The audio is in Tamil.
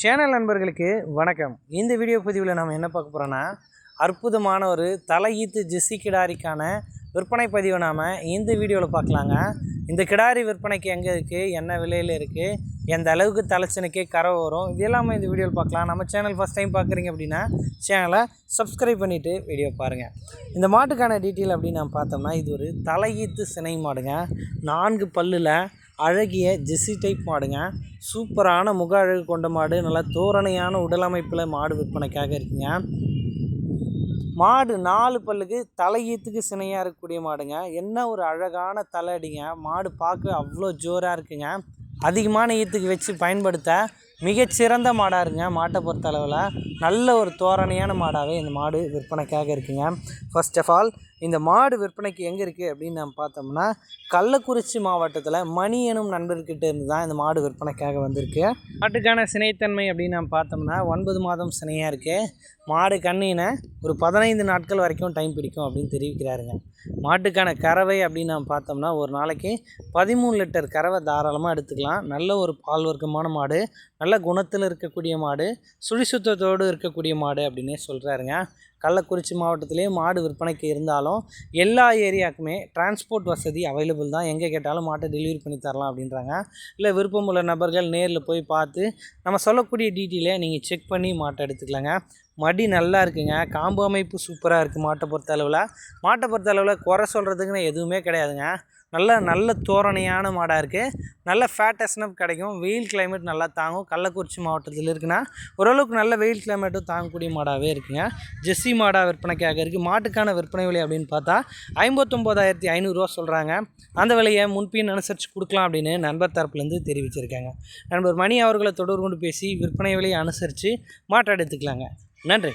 சேனல் நண்பர்களுக்கு வணக்கம். இந்த வீடியோ பதிவில் நம்ம என்ன பார்க்க போகிறோன்னா அற்புதமான ஒரு தலையீத்து ஜெஸ்ஸி கிடாரிக்கான விற்பனை பதிவை நாம் இந்த வீடியோவில் பார்க்கலாங்க. இந்த கிடாரி விற்பனைக்கு எங்கே இருக்குது என்ன விலையில் இருக்குது எந்த அளவுக்கு தலைச்சனுக்கே கரை வரும் இது எல்லாமே இந்த வீடியோவில் பார்க்கலாம். நம்ம சேனல் ஃபஸ்ட் டைம் பார்க்குறீங்க அப்படின்னா சேனலை சப்ஸ்கிரைப் பண்ணிவிட்டு வீடியோ பாருங்கள் இந்த மாட்டுக்கான டீட்டெயில் அப்படின்னு நம்ம பார்த்தோம்னா இது ஒரு தலையீத்து சினை மாடுங்க. நான்கு பல்லில் அழகிய ஜெஸ்ஸி டைப் மாடுங்க. சூப்பரான முக அழகு கொண்ட மாடு. நல்லா தோரணையான உடலமைப்பில் மாடு விற்பனைக்காக இருக்குங்க. மாடு நாலு பல்லுக்கு தலையீத்துக்கு சினையாக இருக்கக்கூடிய மாடுங்க. என்ன ஒரு அழகான தலை அடிங்க. மாடு பார்க்க அவ்வளோ ஜோராக இருக்குங்க. அதிகமான ஈத்துக்கு வச்சு பயன்படுத்த மிகச்சிறந்த மாடாக இருக்குங்க. மாட்டை பொறுத்தளவில் நல்ல ஒரு தோரணையான மாடாகவே இந்த மாடு விற்பனைக்காக இருக்குங்க. ஃபர்ஸ்ட் ஆஃப் ஆல் இந்த மாடு விற்பனைக்கு எங்கே இருக்குது அப்படின்னு நம்ம பார்த்தோம்னா கள்ளக்குறிச்சி மாவட்டத்தில் மணி எனும் நண்பர்கிட்ட இருந்து தான் இந்த மாடு விற்பனைக்காக வந்திருக்கு. மாட்டுக்கான சினைத்தன்மை அப்படின்னு நம்ம பார்த்தோம்னா ஒன்பது மாதம் சினையாக இருக்குது மாடு கண்ணினை ஒரு பதினைந்து நாட்கள் வரைக்கும் டைம் பிடிக்கும் அப்படின்னு தெரிவிக்கிறாருங்க. மாட்டுக்கான கறவை அப்படின்னு நம்ம பார்த்தோம்னா ஒரு நாளைக்கு பதிமூணு லிட்டர் கறவை தாராளமாக எடுத்துக்கலாம். நல்ல ஒரு பால் வர்க்கமான மாடு நல்ல குணத்தில் இருக்கக்கூடிய மாடு சுழிசுத்தத்தோடு இருக்கக்கூடிய மாடு அப்படின்னே சொல்கிறாருங்க கள்ளக்குறிச்சி மாவட்டத்திலேயே மாடு விற்பனைக்கு இருந்தாலும் எல்லா ஏரியாவுக்குமே டிரான்ஸ்போர்ட் வசதி அவைலபிள் தான். எங்கே கேட்டாலும் மாட்டை டெலிவரி பண்ணி தரலாம் அப்படின்றாங்க. இல்லை விருப்பமுள்ள நபர்கள் நேரில் போய் பார்த்து நம்ம சொல்லக்கூடிய டீட்டெயிலை நீங்கள் செக் பண்ணி மாட்டை எடுத்துக்கலாங்க. மடி நல்லா இருக்குங்க. காம்பு அமைப்பு சூப்பராக இருக்குது மாட்டை பொறுத்த அளவில். மாட்டை பொறுத்த அளவில் குறை சொல்கிறதுக்குன்னு எதுவுமே கிடையாதுங்க. நல்ல நல்ல தோரணையான மாடாக இருக்குது நல்ல ஃபேட்டஸ்னப் கிடைக்கும். வெயில் கிளைமேட் நல்லா தாங்கும். கள்ளக்குறிச்சி மாவட்டத்தில் இருக்குன்னா ஓரளவுக்கு நல்ல வெயில் கிளைமேட்டும் தாங்கக்கூடிய மாடாகவே இருக்குங்க. ஜெஸ்ஸி மாடாக விற்பனைக்காக இருக்குது மாட்டுக்கான விற்பனை விலை அப்படின்னு பார்த்தா ஐம்பத்தொம்போதாயிரத்தி ஐநூறுரூவா சொல்கிறாங்க அந்த விலையை முன்பின் அனுசரித்து கொடுக்கலாம் அப்படின்னு நண்பர் தரப்புலேருந்து தெரிவிச்சிருக்காங்க. நண்பர் மணி அவர்களை தொடர்பு கொண்டு பேசி விற்பனை விலையை அனுசரித்து மாட்டை எடுத்துக்கலாங்க. ನನ್ರಿ.